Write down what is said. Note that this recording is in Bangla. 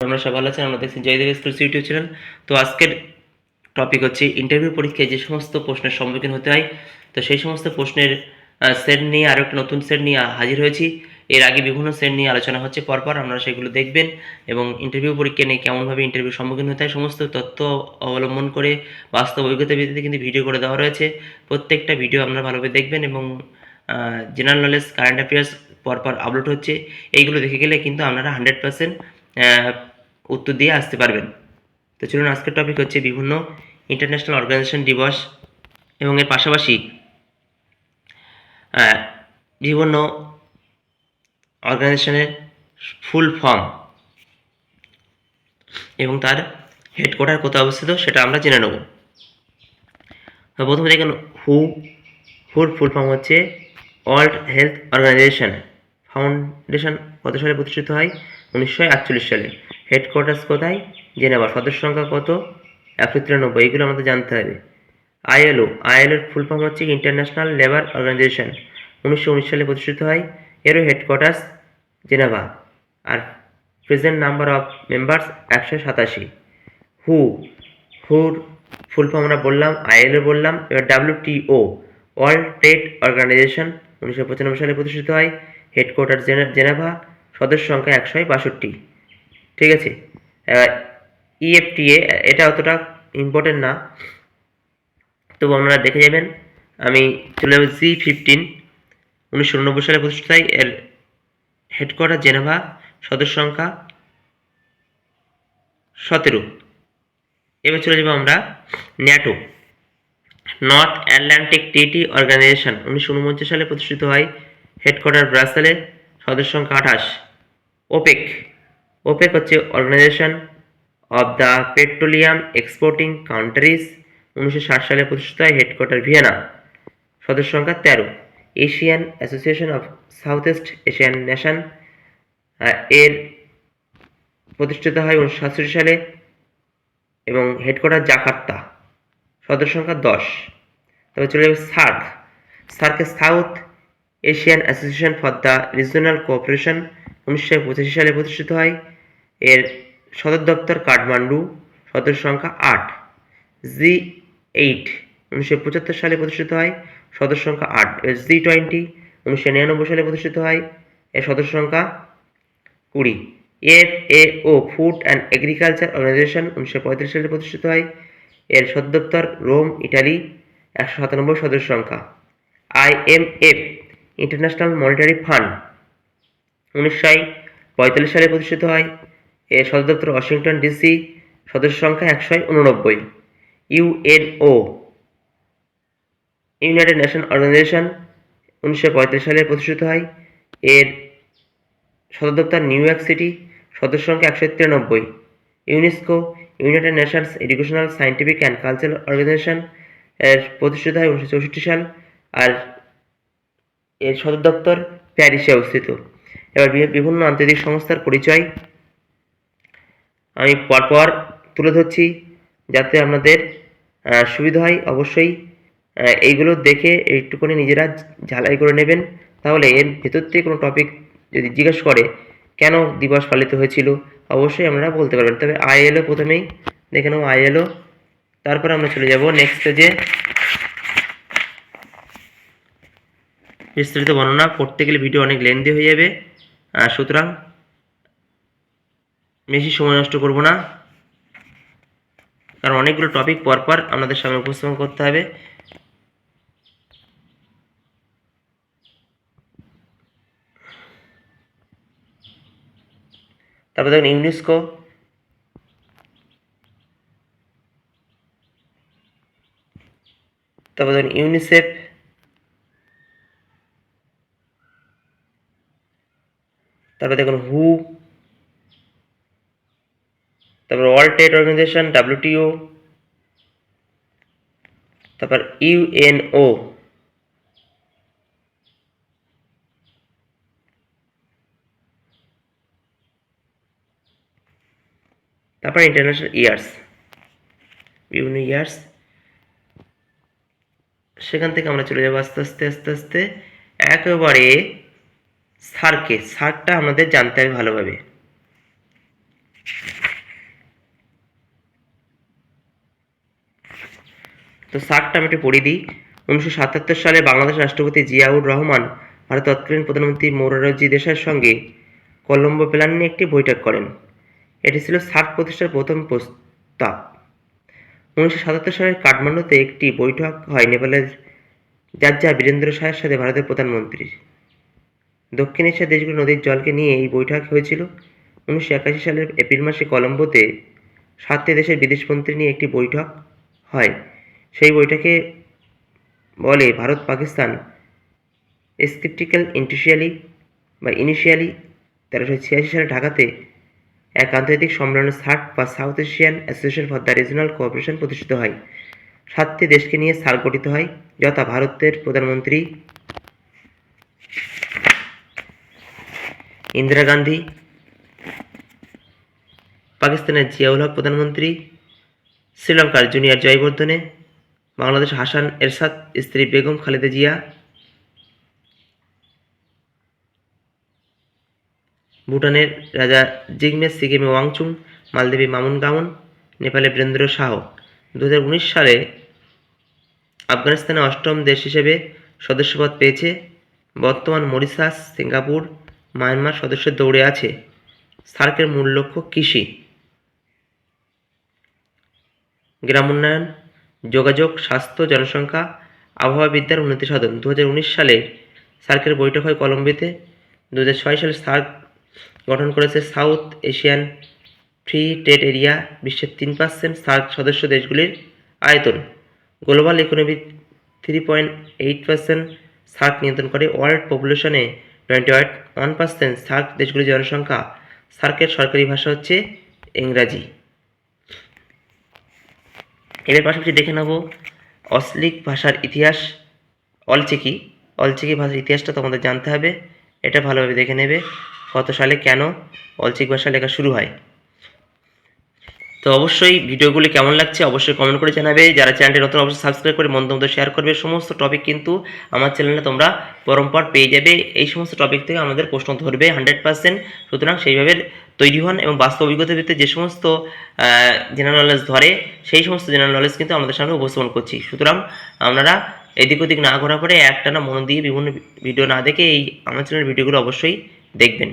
আমরা সব ভালো আছেন, আমরা দেখছি জয়দেব স্কুল ইউটিউব চ্যানেল। তো আজকের টপিক হচ্ছে ইন্টারভিউ পরীক্ষায় যে সমস্ত প্রশ্নের সম্মুখীন হতে হয়, তো সেই সমস্ত প্রশ্নের সেট নিয়ে আরও একটা নতুন সেট নিয়ে হাজির হয়েছি। এর আগে বিভিন্ন সেট নিয়ে আলোচনা হচ্ছে পরপর, আপনারা সেগুলো দেখবেন এবং ইন্টারভিউ পরীক্ষা নিয়ে কেমনভাবে ইন্টারভিউ সম্মুখীন হতে হয়, সমস্ত তথ্য অবলম্বন করে বাস্তব অভিজ্ঞতা ভিত্তিতে কিন্তু ভিডিও করে দেওয়া রয়েছে। প্রত্যেকটা ভিডিও আপনারা ভালোভাবে দেখবেন এবং জেনারেল নলেজ কারেন্ট অ্যাফেয়ার্স পরপর আপলোড হচ্ছে। এইগুলো দেখে গেলে কিন্তু আপনারা হান্ড্রেড পার্সেন্ট উত্তর দিয়ে আসতে পারবেন। তো চলুন, আজকের টপিক হচ্ছে বিভিন্ন ইন্টারন্যাশনাল অর্গানাইজেশন দিবস এবং এর পাশাপাশি বিভিন্ন অর্গানাইজেশনের ফুল ফর্ম এবং তার হেডকোয়ার্টার কোথায় অবস্থিত সেটা আমরা জেনে নেব। প্রথমে দেখেন হু হুর ফুল ফর্ম হচ্ছে ওয়ার্ল্ড হেলথ অর্গানাইজেশন ফাউন্ডেশন কত সালে প্রতিষ্ঠিত হয়? উনিশশো আটচল্লিশ সালে। হেডকোয়ার্টার্স কোথায়? জেনেভা সদস্য সংখ্যা কত? একশো তিরানব্বই। এগুলো আমাদের জানতে হবে। আইএলও। আইএলওর ফুল ফর্ম হচ্ছে ইন্টারন্যাশনাল লেবার অর্গানাইজেশন। উনিশশো উনিশ সালে প্রতিষ্ঠিত হয়। এরও হেডকোয়ার্টার্স জেনেভা। আর প্রেজেন্ট নাম্বার অফ মেম্বার্স একশো সাতাশি। হু, হুর ফুল ফর্ম আমরা বললাম, আইএলও বললাম। এবার ডাব্লিউটিও, ওয়ার্ল্ড ট্রেড অর্গানাইজেশন উনিশশো পঁচানব্বই সালে প্রতিষ্ঠিত হয়। Headquarter Geneva. সদস্য সংখ্যা একশো বাষট্টি। ঠিক আছে? ইএফটিএ এটা অতটা ইম্পর্টেন্ট না। তবু আপনারা দেখে যাবেন। আমি চলে যাব জি ফিফটিন উনিশশো উননব্বই সালে প্রতিষ্ঠিত হয় এর হেডকোয়ার্টার জেনেভা, সদস্য সংখ্যা সতেরো। এবার চলে যাব আমরা NATO. North Atlantic Treaty Organization উনিশশো উনপঞ্চাশ সালে প্রতিষ্ঠিত হয়। হেডকোয়ার্টার ব্রাসেলে সদস্য সংখ্যা আঠাশ। ওপেক ওপেক হচ্ছে Organization of the Petroleum Exporting Countries উনিশশো ষাট সালে প্রতিষ্ঠিত হয় হেডকোয়ার্টার ভিয়েনা। সদস্য সংখ্যা তেরো। Asian Association of South East Asian Nation এর প্রতিষ্ঠিত হয় উনিশশো সাতষট্টি সালে এবং হেডকোয়ার্টার জাকার্তা। সদস্য সংখ্যা দশ। তবে চলে যাবে সার্ক। সার্কের South Asian Association for the Regional Cooperation উনিশশো পঁচাশি সালে প্রতিষ্ঠিত হয়। এর সদর দপ্তর কাঠমান্ডু সদস্য সংখ্যা আট। জি এইট উনিশশো পঁচাত্তর সালে প্রতিষ্ঠিত হয় সদস্য সংখ্যা আট। জি টোয়েন্টি উনিশশো নিরানব্বই সালে প্রতিষ্ঠিত হয়, এর সদস্য সংখ্যা কুড়ি। F A O food and agriculture organization উনিশশো পঁয়ত্রিশ সালে প্রতিষ্ঠিত হয়, এর সদর দপ্তর রোম, ইটালি, একশো সাতানব্বই সদস্য সংখ্যা। আইএমএফ ইন্টারন্যাশনাল মনিটারি ফান্ড উনিশশো পঁয়তাল্লিশ সালে প্রতিষ্ঠিত হয় এর সদর দপ্তর ওয়াশিংটন ডিসি, সদস্য সংখ্যা একশো উননব্বই। ইউএনও ইউনাইটেড নেশন অর্গানাইজেশন, উনিশশো পঁয়তাল্লিশ সালে প্রতিষ্ঠিত হয়। এর সদর দপ্তর নিউ ইয়র্ক সিটি, সদস্য সংখ্যা একশো তিরানব্বই। UNESCO, United Nations Educational Scientific and Cultural Organization, এর প্রতিষ্ঠিত হয় উনিশশো চৌষট্টি সাল। আর এর সদর দপ্তর প্যারিসে অবস্থিত। এবার বিভিন্ন আন্তর্জাতিক সংস্থার পরিচয়। আমি পরপর তুলে ধরছি যাতে আপনাদের সুবিধা হয়। অবশ্যই এইগুলো দেখে একটুখানি নিজেরা ঝালাই করে নেবেন। তাহলে এর ভেতর থেকে কোনো টপিক যদি জিজ্ঞেস করে, কেন দিবস পালিত হয়েছিল? অবশ্যই আপনারা বলতে পারবেন। তবে আইএলও প্রথমেই দেখে নেব আইএলও। তারপর আমরা চলে যাব নেক্সট পেজে বিস্তারিত বর্ণনা পড়তে গেলে ভিডিও অনেক লেন্দি হয়ে যাবে। সুতরাং বেশি সময় নষ্ট করব না। কারণ অনেকগুলো টপিক পরপর আপনাদের সামনে উপস্থাপন করতে হবে। তারপর দেখুন ইউনেস্কো তারপর দেখুন ইউনিসেফ তারপর দেখুন হু তারপর ওয়ার্ল্ড ট্রেড অর্গানাইজেশন ডাব্লিউটিও তারপর ইউএনও তারপর ইন্টারন্যাশনাল ইয়ার্স বিভিন্ন ইয়ার্স সেখান থেকে আমরা চলে যাব আস্তে আস্তে আস্তে আস্তে। একেবারে সার্কে, সার্কটা আমাদের জানতে হবে ভালোভাবে। তো সার্কটা আমি একটু পড়ে দিই। উনিশশো সাতাত্তর সালে বাংলাদেশ রাষ্ট্রপতি জিয়াউর রহমান ভারত তৎকালীন প্রধানমন্ত্রী মোরারজি দেশাইয়ের সঙ্গে কলম্বো প্ল্যান নিয়ে একটি বৈঠক করেন। এটি ছিল সার্ক প্রতিষ্ঠার প্রথম প্রস্তাব। উনিশশো সাতাত্তর সালের কাঠমান্ডুতে একটি বৈঠক হয় নেপালের যাজ্জা বীরেন্দ্র শাহের সাথে ভারতের প্রধানমন্ত্রীর। দক্ষিণ এশিয়ার দেশগুলো নদীর জলকে নিয়ে এই বৈঠক হয়েছিল। উনিশশো একাশি সালের এপ্রিল মাসে কলম্বোতে সাতটি দেশের বিদেশমন্ত্রী নিয়ে একটি বৈঠক হয়। সেই বইটাকে বলে ভারত পাকিস্তান স্ক্রিপ্টিক্যাল ইন্টিশিয়ালি বা ইনিশিয়ালি তেরোশো ছিয়াশি সালে ঢাকাতে এক আন্তর্জাতিক সম্মেলনে সার্ক বা South Asian Association for the Regional Cooperation প্রতিষ্ঠিত হয়। সাতটি দেশকে নিয়ে সার্ক গঠিত হয়, যথা ভারতের প্রধানমন্ত্রী ইন্দিরা গান্ধী, পাকিস্তানের জিয়াউল হক প্রধানমন্ত্রী, শ্রীলঙ্কার জুনিয়র জয়বর্ধনে বাংলাদেশ হাসান এরশাদ, স্ত্রী বেগম খালেদা জিয়া, ভুটানের রাজা জিগমে সিকিমে ওয়াংচুং, মালদ্বীপে মামুন গামন নেপালে বীরেন্দ্র শাহ। দু হাজার উনিশ সালে আফগানিস্তানে অষ্টম দেশ হিসেবে সদস্যপদ পেয়েছে। বর্তমান মরিশাস, সিঙ্গাপুর, মায়ানমার সদস্যের দৌড়ে আছে। সার্কের মূল লক্ষ্য কৃষি। গ্রাম উন্নয়ন যোগাযোগ, স্বাস্থ্য, জনসংখ্যা আবহাওয়াবিদ্যার উন্নতি সাধন। দু হাজার উনিশ সালে সার্কের বৈঠক হয় কলম্বিতে। দু হাজার ছয় সালে সার্ক গঠন করেছে South Asian free trade area, বিশ্বের তিন পার্সেন্ট সার্ক সদস্য দেশগুলির আয়তন। Global economy three point eight percent SAARC নিয়ন্ত্রণ করে। ওয়ার্ল্ড পপুলেশনে টোয়েন্টি ওয়ান পার্সেন্ট সার্ক দেশগুলির জনসংখ্যা। সার্কের সরকারি ভাষা হচ্ছে ইংরাজি। এর পাশাপাশি দেখে নেব অশ্লিক ভাষার ইতিহাস, অলচিকি। অলচিকি ভাষার ইতিহাসটা তোমাদের জানতে হবে, এটা ভালোভাবে দেখে নেবে, কত সালে কেন অলচিক ভাষা লেখা শুরু হয়। তো অবশ্যই ভিডিওগুলি কেমন লাগছে অবশ্যই কমেন্ট করে জানাবে। যারা চ্যানেলটি নতুন, অবশ্যই সাবস্ক্রাইব করে বন্ধু শেয়ার করবে। সমস্ত টপিক কিন্তু আমার চ্যানেলে তোমরা পরম্পর পেয়ে যাবে। এই সমস্ত টপিক থেকে আমাদের প্রশ্ন ধরবে হান্ড্রেড পার্সেন্ট সুতরাং সেইভাবে তৈরি হন এবং বাস্তব অভিজ্ঞতার ভিত্তিতে যে সমস্ত জেনারেল নলেজ ধরে, সেই সমস্ত জেনারেল নলেজ কিন্তু আমাদের সামনে উপস্থাপন করছি। সুতরাং আপনারা এদিক ওদিক না করার পরে একটানা মন দিয়ে বিভিন্ন ভিডিও না দেখে এই আমার চ্যানেলের ভিডিওগুলো অবশ্যই দেখবেন।